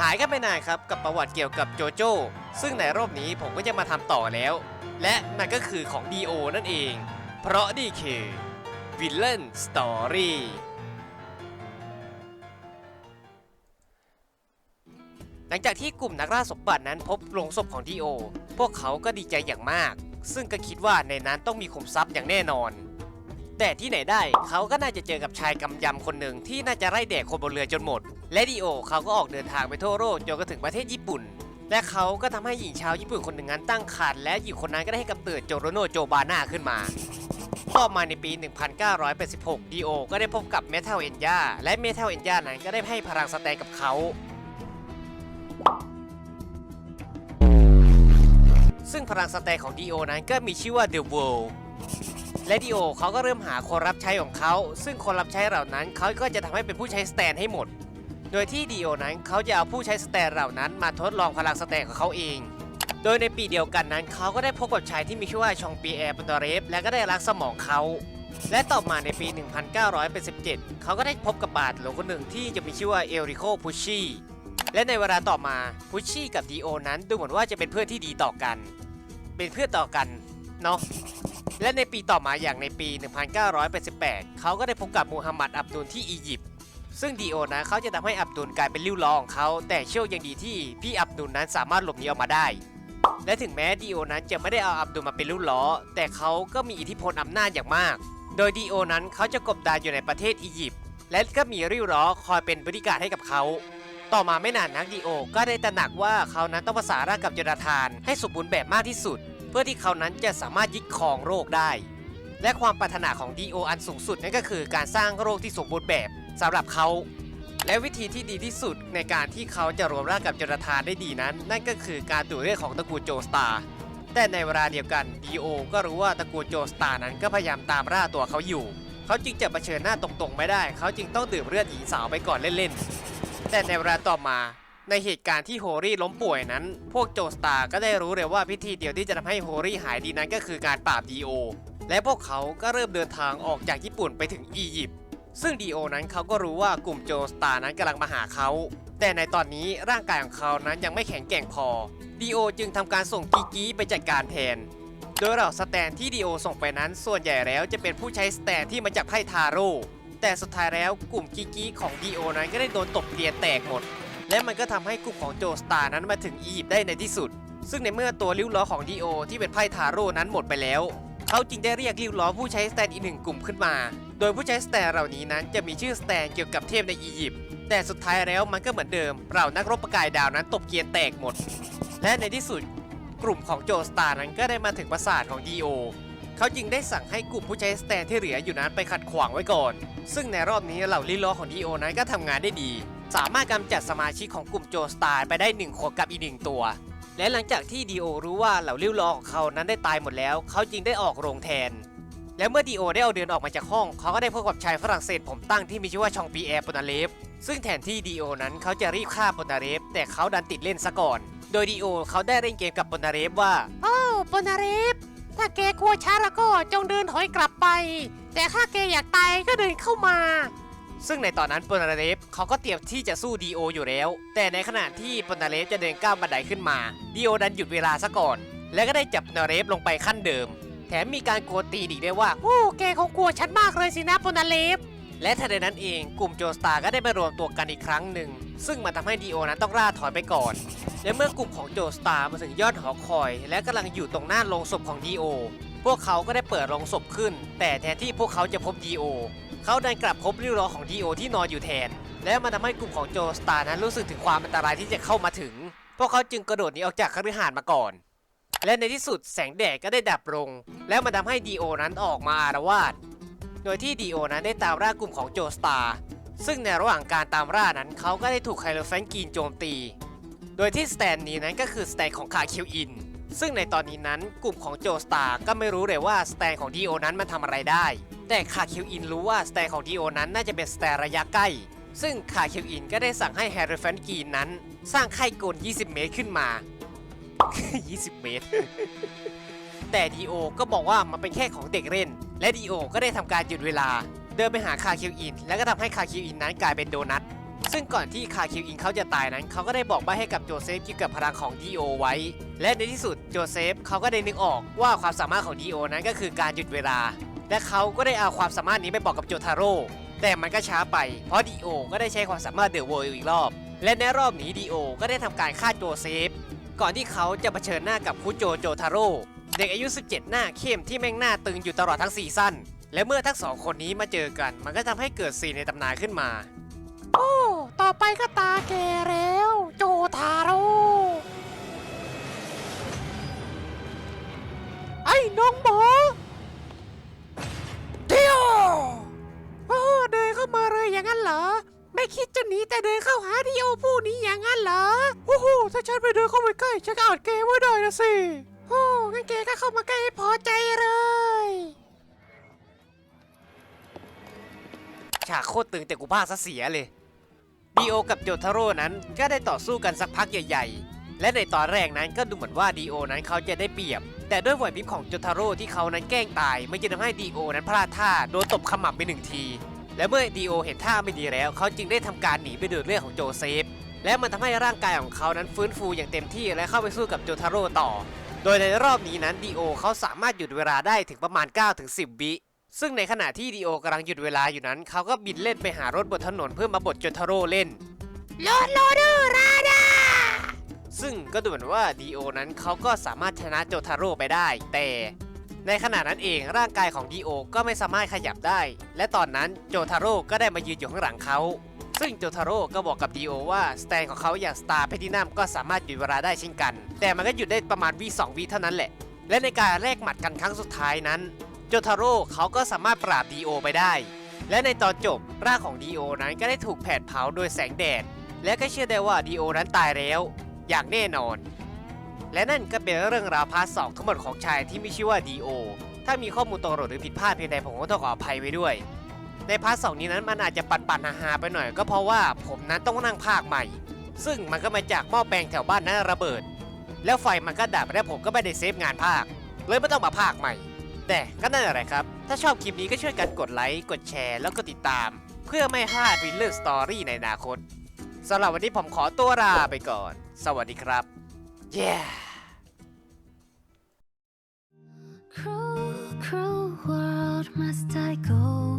หายกันไปนานครับกับประวัติเกี่ยวกับโจโจ้ซึ่งในรอบนี้ผมก็จะมาทำต่อแล้ว และนั่นก็คือของ D.O นั่นเอง เพราะนี่คือ Villain Story หลังจากที่กลุ่มนักล่าสมบัตินั้นพบโลงศพของดีโอ พวกเขาก็ดีใจอย่างมาก ซึ่งก็คิดว่าในนั้นต้องมีขุมทรัพย์อย่างแน่นอน แต่ที่ไหนได้เขาก็น่าจะเจอกับชายกำยำคนหนึ่งที่น่าจะไล่แดกคนบนเรือจนหมด และดีโอเขาก็ออกเดินทางไปทั่วโลกจนกระถึงประเทศญี่ปุ่น และเขาก็ทำให้หญิงชาวญี่ปุ่นคนหนึ่งนั้นตั้งครรภ์และหญิงคนนั้นก็ได้ให้กำเนิดโจโรโนโจบาน่าขึ้นมาต่อมาในปี 1986ดีโอก็ได้พบกับเมทัลเอนยาและเมทัลเอนยานั้นก็ได้ให้พลังสแตนกับเขา ซึ่งพลังสแตนของดีโอนั้นก็มีชื่อว่า The World และดีโอเขาก็เริ่มหาคนรับใช้ของเขา ซึ่งคนรับใช้เหล่านั้นเขาก็จะทำให้เป็นผู้ใช้สแตนให้หมด โดยที่ดีโอนั้นเขาจะเอาผู้ใช้สแตนเหล่านั้นมาทดลองพลังสแตนของเขาเอง โดยในปีเดียวกันนั้นเขาก็ได้พบกับชายที่มีชื่อว่าชองปีแอร์ปนดอเรฟและก็ได้รักสมองเขาและต่อมาในปี 1987 เขาก็ได้พบกับบาทหลวงคนหนึ่งที่จะมีชื่อว่าเอริโคพุชชีและในเวลาต่อมาพุชชีกับดีโอนั้นดูเหมือนว่าจะเป็นเพื่อนที่ดีต่อกัน เป็นเพื่อนต่อกันเนาะ และในปีต่อมาอย่างในปี 1988 เขาก็ได้พบกับมูฮัมหมัดอับดุลที่อียิปต์ซึ่งดีโอนะเขาจะทำให้อับดุลกลายเป็นริ้วล้อของเขา แต่โชคยังดีที่พี่อับดุลนั้นสามารถหลบหนีออกมาได้ และถึงแม้ดีโอนั้นจะไม่ได้เอาอับดุลมาเป็นริ้วล้อ แต่เขาก็มีอิทธิพลอำนาจอย่างมาก โดยดีโอนั้นเขาจะกบดานอยู่ในประเทศอียิปต์และก็มีริ้วล้อคอยเป็นบริการให้กับเขา ต่อมาไม่นานนักดีโอ ก็ได้ตระหนักว่าเขานั้นต้องประสานกับจนาธานให้สมบูรณ์แบบมากที่สุด เพื่อที่เขานั้นจะสามารถยึดครองโลกได้ และความปรารถนาของดีโออันสูงสุดนั่นก็คือการสร้างโลกที่สมบูรณ์แบบสำหรับเขา และวิธีที่ดีที่สุดในการที่เขาจะรวมร่างกับจนาธานได้ดีนั้น นั่นก็คือการดูเลือดของตระกูลโจสตาร์แต่ในเวลาเดียวกันดีโอก็รู้ว่าตระกูลโจสตาร์นั้นก็พยายามตามล่าตัวเขาอยู่เขาจึงจะเผชิญหน้าตรงๆไม่ได้ เขาจึงต้องดื่มเลือดหญิงสาวไปก่อนเล่นๆ แต่ในเวลาต่อมา ในเหตุการณ์ที่โฮรี่ล้มป่วยนั้น พวกโจสตาร์ก็ได้รู้เลยว่าพิธีเดียวที่จะทำให้โฮรี่หายดีนั้นก็คือการปราบดีโอ และพวกเขาก็เริ่มเดินทางออกจากญี่ปุ่นไปถึงอียิปต์ ซึ่งดีโอนั้นเขาก็รู้ว่ากลุ่มโจสตาร์นั้นกำลังมาหาเขา แต่ในตอนนี้ร่างกายของเขานั้นยังไม่แข็งแกร่งพอ ดีโอจึงทำการส่งกีกีไปจัดการแทน โดยเหล่าสแตนที่ดีโอส่งไปนั้น ส่วนใหญ่แล้วจะเป็นผู้ใช้สแตนที่มาจากไพ่ทาโร่ แต่สุดท้ายแล้วกลุ่มกีกีของดีโอนั้นก็ได้โดนตบเกียแตกหมด และมันก็ทำให้กลุ่มของโจสตาร์นั้นมาถึงอียิปต์ได้ในที่สุด ซึ่งในเมื่อตัวริ้วล้อของดีโอที่เป็นไพ่ทาโร่นั้นหมดไปแล้ว เขาจึงได้เรียกริ้วล้อผู้ใช้สแตนอีกหนึ่งกลุ่มขึ้นมา โดยผู้ใช้สแตนเหล่านี้นั้นจะมีชื่อสแตนเกี่ยวกับเทพในอียิปต์แต่สุดท้ายแล้วมันก็เหมือนเดิมเรานักรบประกายดาวนั้นตบเกียนแตกหมด และในที่สุดกลุ่มของโจสตาร์นั้นก็ได้มาถึงปราสาทของดีโอเขาจึงได้สั่งให้กลุ่มผู้ใช้สแตนที่เหลืออยู่นั้นไปขัดขวางไว้ก่อน ซึ่งในรอบนี้เหล่าลิลล้อของดีโอนั้นก็ทำงานได้ดี สามารถกำจัดสมาชิกของกลุ่มโจสตาร์ไปได้หนึ่งคนกับอีกหนึ่งตัว และหลังจากที่ดีโอรู้ว่าเหล่าลิ้วล้อของเขานั้นได้ตายหมดแล้ว เขาจึงได้ออกโรงแทน และเมื่อดีโอได้เอาเดินออกมาจากห้อง เขาก็ได้พบกับชายฝรั่งเศสผมตั้งที่มีชื่อว่าชองปีแอร์ปนาเลฟซึ่งแทนที่ดีโอนั้นเขาจะรีบฆ่าปนาเลฟแต่เขาดันติดเล่นซะก่อน โดยดีโอเขาได้เล่นเกมกับปนาเลฟว่าโอ้ปนาเรฟถ้าแกกลัวช้าแล้วก็จงเดินถอยกลับไป แต่ถ้าแกอยากตายก็เดินเข้ามา ซึ่งในตอนนั้นปนาเลฟเขาก็เตรียมที่จะสู้ดีโออยู่แล้ว แต่ในขณะที่ปนาเลฟจะเดินก้าวบันไดขึ้นมาดีโอดันหยุดเวลาซะก่อน และก็ได้จับนาเลฟลงไปขั้นเดิม แถมมีการโกนตีนอีด้วยว่าโอ้แกคงกลัวฉันมากเลยสินะปนาเรฟและทันใดนั้นเองกลุ่มโจสตาร์ก็ได้มารวมตัวกันอีกครั้งหนึ่ง ซึ่งมันทำให้ดีโอนั้นต้องล่าถอยไปก่อน และเมื่อกลุ่มของโจสตาร์มาถึงยอดหอคอย และกำลังอยู่ตรงหน้าโลงศพของดีโอพวกเขาก็ได้เปิดโลงศพขึ้น แต่แทนที่พวกเขาจะพบดีโอ เขาดันกลับพบริ้วล้อของดีโอที่นอนอยู่แทน และมันทำให้กลุ่มของโจสตาร์นั้นรู้สึกถึงความอันตรายที่จะเข้ามาถึง พวกเขาจึงกระโดดหนีออกจากคฤหาสน์มาก่อน และในที่สุดแสงแดดก็ได้ดับลง และมันทำให้ดีโอนั้นออกมาอารวาสโดยที่ดีโอนั้นได้ตามล่ากลุ่มของโจสตาร์ซึ่งในระหว่างการตามล่านั้นเขาก็ได้ถูกไคโลแฟนกีนโจมตี โดยที่สแตนนี้นั้นก็คือสแตนของคาคิวอิน ซึ่งในตอนนี้นั้นกลุ่มของโจสตาร์ก็ไม่รู้เลยว่าสแตนของดีโอนั้นมันทำอะไรได้ แต่คาคิวอินรู้ว่าสแตนของดีโอนั้นน่าจะเป็นสแตนระยะใกล้ ซึ่งคาคิวอินก็ได้สั่งให้แฮร์รี่แฟนกีนนั้น สร้างไข่กล20 เมตรขึ้นมา 20 เมตร แต่ดีโอก็บอกว่ามันเป็นแค่ของเด็กเล่น และดีโอก็ได้ทำการหยุดเวลา เดินไปหาคาคิวอิน แล้วก็ทำให้คาคิวอินนั้นกลายเป็นโดนัทซึ่งก่อนที่คาคิวอิงเขาจะตายนั้น เขาก็ได้บอกใบให้กับโจเซฟเกี่ยวกับพลังของดีโอไว้ และในที่สุดโจเซฟเขาก็ได้นึกออกว่าความสามารถของดีโอนั้นก็คือการหยุดเวลา และเขาก็ได้เอาความสามารถนี้ไปบอกกับโจทาโร่แต่มันก็ช้าไป เพราะดีโอก็ได้ใช้ความสามารถเดอะเวิลด์อีกรอบ และในรอบนี้ดีโอก็ได้ทำการฆ่าโจเซฟ ก่อนที่เขาจะเผชิญหน้ากับคุโจโจทาโร่เด็กอายุ 17 หน้าเข้มที่แม่งหน้าตึงอยู่ตลอดทั้งซีซั่นและเมื่อทั้งสองคนนี้มาเจอกัน มันก็ทำให้เกิดซีนในตำนานขึ้นมา โอ้ ต่อไปก็ตาแกแล้ว โจทาโร่ไอ้น้องหมอ อย่างนั้นเหรอ ไม่คิดจะหนีแต่เดินเข้าหาดีโอผู้นี้อย่างนั้นเหรอโอ้โหถ้าฉันไปเดินเข้าไปใกล้ฉันก็อาจเกไว้ได้นะสิโอ้งั้นแกก็เข้ามาใกล้พอใจเลยฉากโคตรตึงแต่กูพากซะเสียเลยดีโอกับโจทาโร่นั้นก็ได้ต่อสู้กันสักพักใหญ่ๆ และในตอนแรกนั้นก็ดูเหมือนว่าดีโอนั้นเขาจะได้เปรียบ แต่ด้วยไหวพริบของโจทาโร่ที่เขานั้นแกล้งตาย ไมันจะทำให้ดีโอนั้นพลาดท่าโดนตบขมับไปหนึ่งที และเมื่อดีโอเห็นท่าไม่ดีแล้ว เขาจึงได้ทำการหนีไปดูดเลือดของโจเซฟ และมันทำให้ร่างกายของเขานั้นฟื้นฟูอย่างเต็มที่และเข้าไปสู้กับโจทาโร่ต่อ โดยในรอบนี้นั้นดีโอเขาสามารถหยุดเวลาได้ถึงประมาณ 9-10 วิซึ่งในขณะที่ดีโอกำลังหยุดเวลาอยู่นั้น เขาก็บินเล่นไปหารถบนถนนเพื่อมาบดโจทาโร่เล่นโลดโลเดอร์ราดาซึ่งก็ดูเหมือนว่าดีโอนั้นเขาก็สามารถชนะโจทาโร่ไปได้ แต่ ในขณะนั้นเองร่างกายของดีโอก็ไม่สามารถขยับได้ และตอนนั้นโจทาโร่ก็ได้มายืนอยู่ข้างหลังเขา ซึ่งโจทาโร่ก็บอกกับดีโอว่าสแตนของเขาอย่างสตาร์เพทินัมก็สามารถหยุดเวลาได้เช่นกัน แต่มันก็หยุดได้ประมาณวิสองวิเท่านั้นแหละ และในการแลกหมัดกันครั้งสุดท้ายนั้นโจทาโร่เขาก็สามารถปราบดีโอไปได้ และในตอนจบร่างของดีโอนั้นก็ได้ถูกแผดเผาโดยแสงแดด และก็เชื่อได้ว่าดีโอนั้นตายแล้ว อย่างแน่นอน และนั่นก็เป็นเรื่องราวพาร์ทสองทั้งหมดของชายที่มีชื่อว่าดีโอ ถ้ามีข้อมูลตรงหรือผิดพลาดเพียงใดผมก็ต้องขออภัยไว้ด้วย ในพาร์ทสองนี้นั้นมันอาจจะปันปันๆฮาไปหน่อยก็เพราะว่าผมนั้นต้องนั่งภาคใหม่ ซึ่งมันก็มาจากหม้อแปลงแถวบ้านนั้นระเบิด แล้วไฟมันก็ดับและผมก็ไม่ได้เซฟงานภาค เลยไม่ต้องมาภาคใหม่ แต่ก็นั่นแหละครับ ถ้าชอบคลิปนี้ก็ช่วยกันกดไลค์กดแชร์แล้วก็ติดตาม เพื่อไม่พลาดวิลเลอร์สตอรี่ในอนาคตสำหรับวันนี้ผมขอตัวลาไปก่อน สวัสดีครับ yeah. Cruel, cruel world, must I go